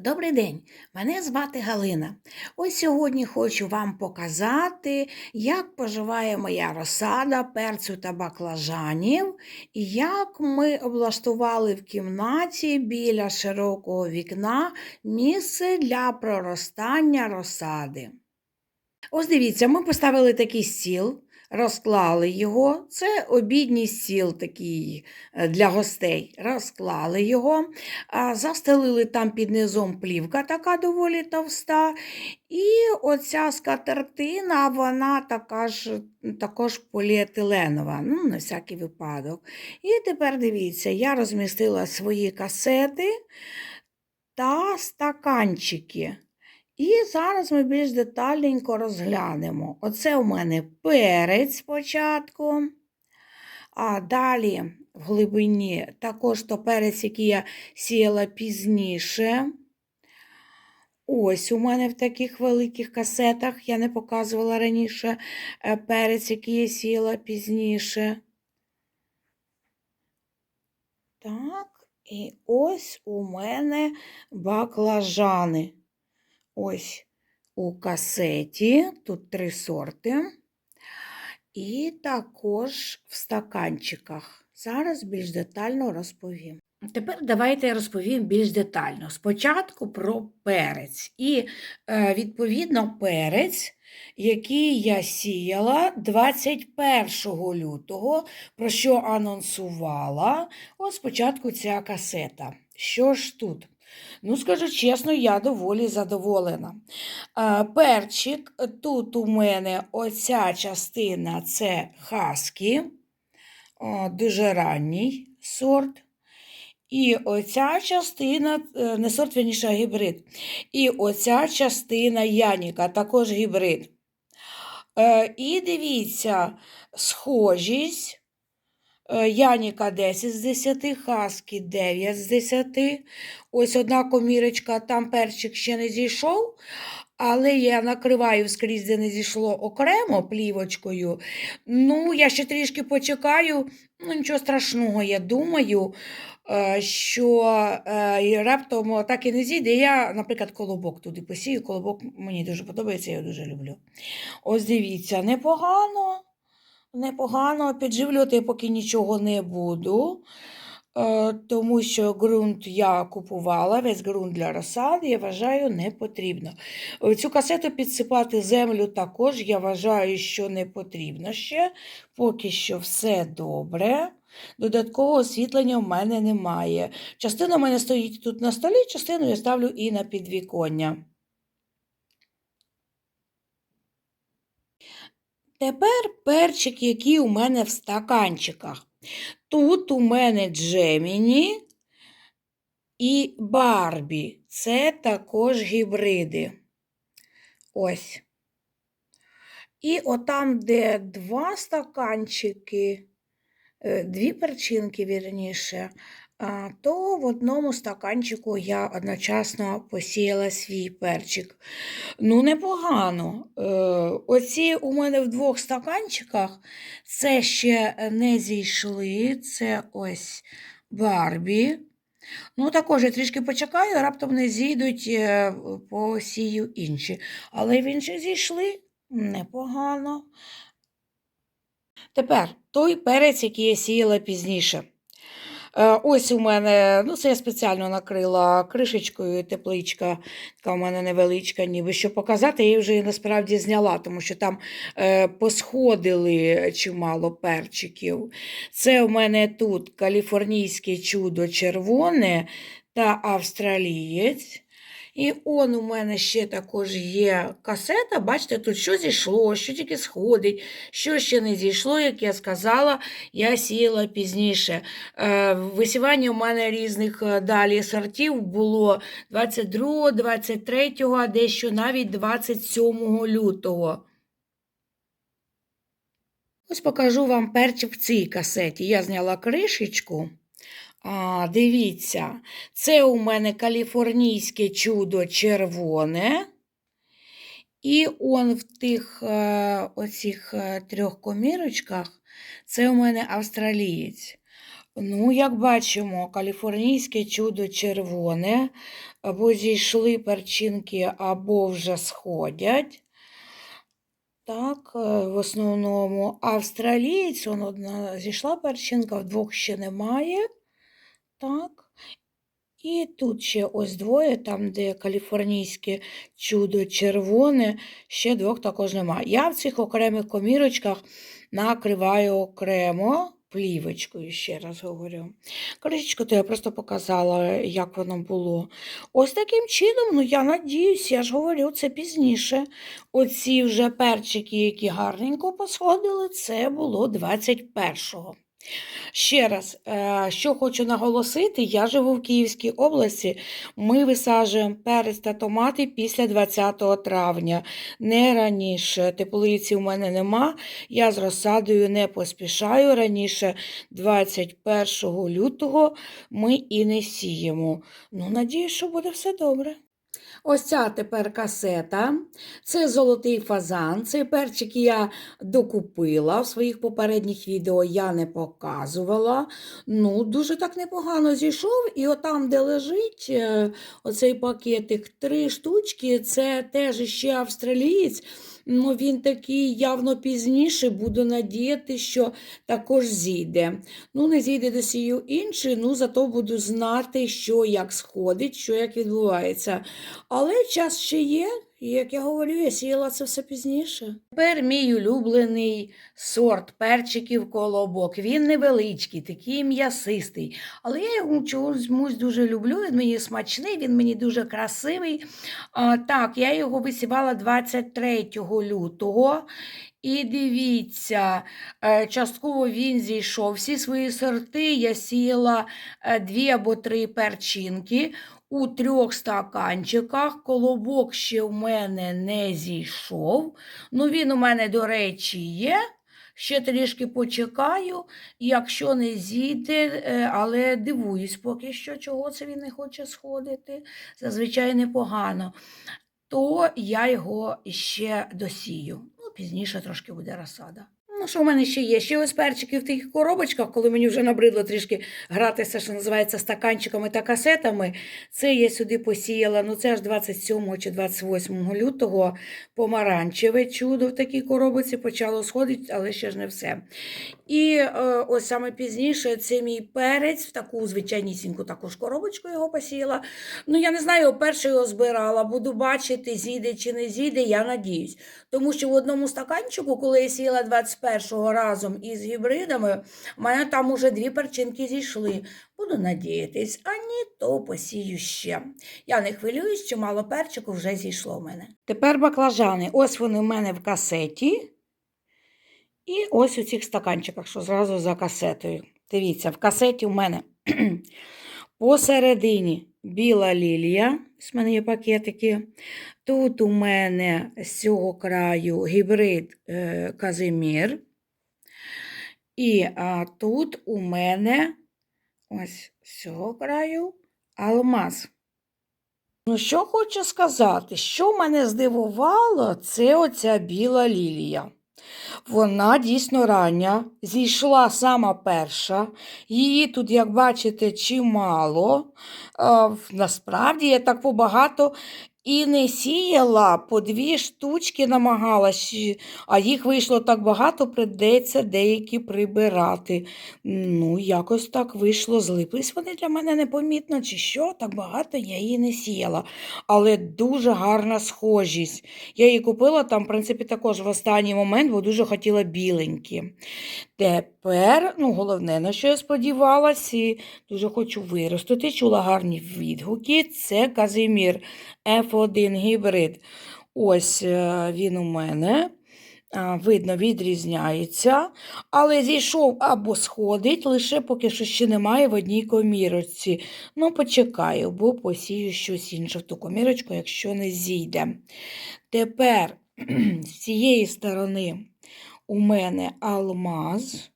Добрий день, мене звати Галина. Ось сьогодні хочу вам показати, як поживає моя розсада перцю та баклажанів, і як ми облаштували в кімнаті біля широкого вікна місце для проростання розсади. Ось дивіться, ми поставили такий стіл, розклали його. Це обідній стіл такий е, для гостей. Розклали його, застелили там під низом плівка така доволі товста. І оця скатертина, вона така ж, також поліетиленова, ну, на всякий випадок. І тепер дивіться, я розмістила свої касети та стаканчики. І зараз ми більш детальненько розглянемо. Оце у мене перець спочатку, а далі в глибині також то перець, який я сіяла пізніше. Ось у мене в таких великих касетах, я не показувала раніше е, перець, який я сіяла пізніше. Так, і ось у мене баклажани. Ось у касеті, тут три сорти. І також в стаканчиках. Зараз більш детально розповім. Тепер давайте я розповім більш детально. Спочатку про перець. І, е, відповідно, перець, який я сіяла 21 лютого, про що анонсувала. Ось спочатку ця касета. Що ж тут? Ну, скажу чесно, я доволі задоволена. Перчик, тут у мене оця частина це хаскі, дуже ранній сорт. І оця частина, е, не сорт, вірніше, а гібрид. І оця частина Яніка, також гібрид. Е, і дивіться, схожість. Е, Яніка 10 з 10, Хаскі 9 з 10. Ось одна комірочка, там перчик ще не зійшов, але я накриваю скрізь, де не зійшло окремо плівочкою. Ну, я ще трішки почекаю, ну нічого страшного, я думаю, е, що е, раптом так і не зійде. Я, наприклад, колобок туди посію. Колобок мені дуже подобається, я його дуже люблю. Ось дивіться, непогано. Непогано підживлювати я поки нічого не буду, е, тому що ґрунт я купувала, весь ґрунт для розсади, я вважаю, не потрібно. Е, Цю касету підсипати землю також, я вважаю, що не потрібно ще. Поки що все добре. Додаткового освітлення в мене немає. Частина в мене стоїть тут на столі, частину я ставлю і на підвіконня. Тепер перчик, який у мене в стаканчиках. Тут у мене Джеміні і Барбі. Це також гібриди. Ось. І отам, де два стаканчики, е, дві перчинки, вірніше, то в одному стаканчику я одночасно посіяла свій перчик. Ну, непогано. Е, Оці у мене в двох стаканчиках це ще не зійшли. Це ось Барбі. Ну, також я трішки почекаю, раптом не зійдуть, е, посію інші. Але в інші зійшли непогано. Тепер той перець, який я сіяла пізніше. Е, Ось у мене, ну це я спеціально накрила кришечкою, тепличка, така у мене невеличка, ніби що показати, я її вже насправді зняла, тому що там е, посходили чимало перчиків. Це у мене тут каліфорнійське чудо червоне та австралієць. І он у мене ще також є касета. Бачите, тут що зійшло, що тільки сходить, що ще не зійшло, як я сказала, я сіяла пізніше. Е, Висівання у мене різних е, далі сортів було 22, 23, а дещо навіть 27 лютого. Ось покажу вам перчик в цій касеті. Я зняла кришечку. А, дивіться, це у мене каліфорнійське чудо червоне. І он в тих е, оцих е, трьох комірочках, це у мене австралієць. Ну, як бачимо, каліфорнійське чудо червоне, або зійшли перчинки, або вже сходять. Так, е, в основному австралієць, он одна зійшла перчинка, в двох ще немає. Так. І тут ще ось двоє, там, де каліфорнійське чудо червоне, ще двох також немає. Я в цих окремих комірочках накриваю окремо плівочкою, ще раз говорю. Кришечку то я просто показала, як воно було. Ось таким чином, ну я надіюсь, я ж говорю, це пізніше. Оці вже перчики, які гарненько посходили, це було 21-го. Ще раз, е, що хочу наголосити, я живу в Київській області. Ми висаджуємо перець та томати після 20 травня, не раніше. Теплиці у мене нема. Я з розсадою не поспішаю. Раніше 21 лютого ми і не сіємо. Ну, надію, що буде все добре. Ось ця тепер касета. Це золотий фазан. Цей перчик я докупила в своїх попередніх відео я не показувала. Ну, дуже так непогано зійшов. І отам, де лежить е, оцей пакетик, три штучки, це теж ще австралієць. Ну, він такий явно пізніше, буду надіяти, що також зійде. Ну, не зійде до сію інший, ну зато буду знати, що як сходить, що як відбувається. Але час ще є, як я говорю, я сіяла це все пізніше. Тепер мій улюблений сорт перчиків колобок. Він невеличкий, такий м'ясистий. Але я його чомусь дуже люблю. Він мені смачний, він мені дуже красивий. А, так, я його висівала 23 лютого. І дивіться, е, частково він зійшов. Всі свої сорти я сіяла е, дві або три перчинки у трьох стаканчиках. Колобок ще в мене не зійшов. Ну, він у мене, до речі, є. Ще трішки почекаю, якщо не зійде, е, але дивуюсь поки що, чого це він не хоче сходити. Зазвичай непогано. То я його ще досію. Пізніше трошки буде розсада. Ну, що в мене ще є? Ще ось перчики в тих коробочках, коли мені вже набридло трішки гратися, що називається стаканчиками та касетами. Це я сюди посіяла, ну це аж 27 чи 28 лютого помаранчеве чудо в такій коробочці почало сходити, але ще ж не все. І е, ось саме пізніше це мій перець, в таку звичайнісіньку також коробочку його посіяла. Ну, я не знаю, перше його збирала, буду бачити, зійде чи не зійде, я надіюсь. Тому що в одному стаканчику, коли я сіяла 21-го разом із гібридами, в мене там уже дві перчинки зійшли. Буду надіятись, а ні, то посію ще. Я не хвилююсь, що мало перчику вже зійшло в мене. Тепер баклажани. Ось вони в мене в касеті. І ось у цих стаканчиках, що зразу за касетою. Дивіться, в касеті у мене посередині біла лілія. В мене є пакетики. Тут у мене з цього краю гібрид е, Казимір. І а, тут у мене ось з цього краю алмаз. Ну, що хочу сказати, що мене здивувало, це оця біла лілія. Вона дійсно рання, зійшла сама перша. Її тут, як бачите, чимало. Насправді я так побагато і не сіяла, по дві штучки намагалась, а їх вийшло так багато, придеться деякі прибирати. Ну, якось так вийшло. Злиплись вони для мене непомітно, чи що, так багато я її не сіяла. Але дуже гарна схожість. Я її купила там, в принципі, також в останній момент, бо дуже хотіла біленькі. Тепер, ну, головне, на що я сподівалася, і дуже хочу виростити, чула гарні відгуки. Це Казимір F1 гібрид. Ось е, він у мене. Видно, відрізняється, але зійшов або сходить, лише поки що ще немає в одній комірочці. Ну, почекаю, бо посію щось інше в ту комірочку, якщо не зійде. Тепер з цієї сторони у мене алмаз.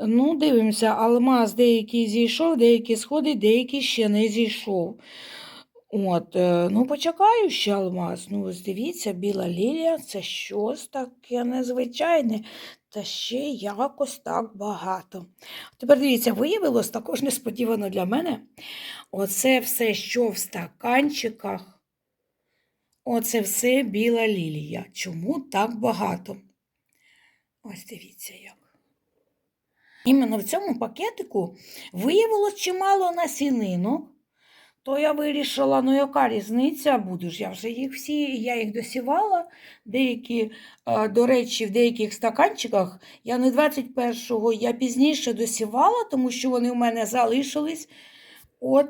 Ну, дивимося, алмаз деякий зійшов, деякий сходить, деякий ще не зійшов. От, е, ну, почекаю ще алмаз. Ну, ось дивіться, біла лілія це щось таке незвичайне, та ще якось так багато. Тепер дивіться, виявилось також несподівано для мене. Оце все, що в стаканчиках, оце все біла лілія. Чому так багато? Ось дивіться як. Іменно в цьому пакетику виявилось чимало насінинок. То я вирішила, ну яка різниця, буду ж я вже їх всі, я їх досівала. Деякі, е, до речі, в деяких стаканчиках я не 21-го, я пізніше досівала, тому що вони в мене залишились. От.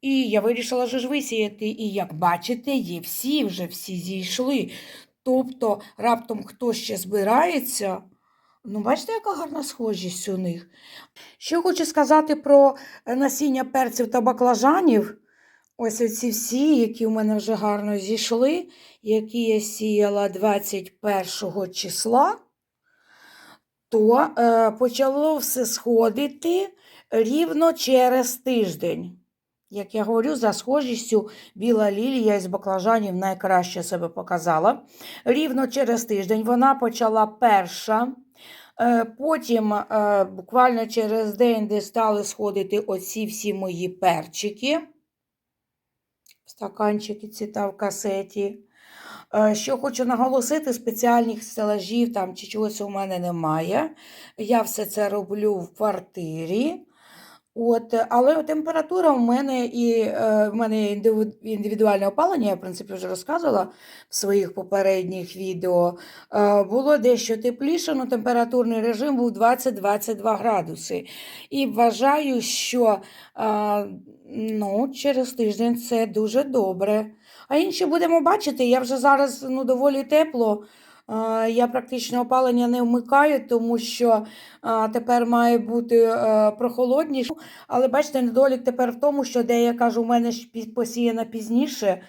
І я вирішила ж висіяти. І як бачите, є всі вже всі зійшли. Тобто раптом хтось ще збирається. Ну, бачите, яка гарна схожість у них. Що хочу сказати про насіння перців та баклажанів. Ось оці всі, які у мене вже гарно зійшли, які я сіяла 21 числа, то е, почало все сходити рівно через тиждень. Як я говорю, за схожістю біла лілія із баклажанів найкраще себе показала. Рівно через тиждень вона почала перша. Е, Потім, е, буквально через день, де стали сходити оці всі мої перчики, стаканчики ці та в касеті. Е, Що хочу наголосити, спеціальних стелажів там чи чогось у мене немає. Я все це роблю в квартирі. От, але температура в мене і е, в мене індивідуальне опалення, я в принципі вже розказувала в своїх попередніх відео. Е, було дещо тепліше, але температурний режим був 20-22 градуси. І вважаю, що е, ну, через тиждень це дуже добре. А інші будемо бачити, я вже зараз ну, доволі тепло. Е, Я практично опалення не вмикаю, тому що тепер має бути е, прохолодніше. Але бачите, недолік тепер в тому, що де я кажу, у мене посіяна пізніше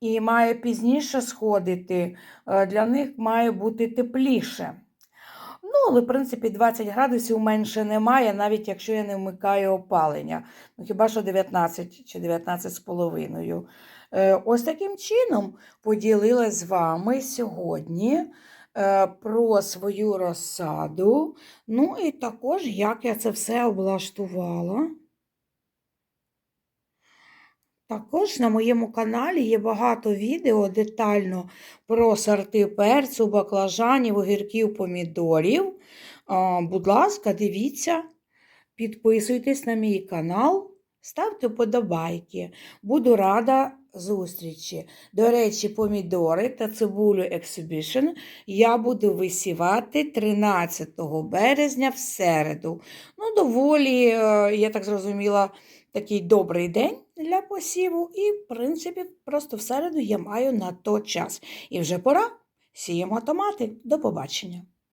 і має пізніше сходити. Е, Для них має бути тепліше. Ну, але, в принципі, 20 градусів менше немає, навіть якщо я не вмикаю опалення. Ну, хіба що 19 чи 19 з половиною. Е, Ось таким чином поділилась з вами сьогодні е, про свою розсаду. Ну і також, як я це все облаштувала. Також на моєму каналі є багато відео детально про сорти перцю, баклажанів, огірків, помідорів. Будь ласка, дивіться, підписуйтесь на мій канал, ставте вподобайки. Буду рада зустрічі. До речі, помідори та цибулю Exhibition я буду висівати 13 березня в середу. Ну, доволі, е, я так зрозуміла, такий добрий день для посіву, і, в принципі, просто в середу я маю на то час. І вже пора сіємо томати. До побачення.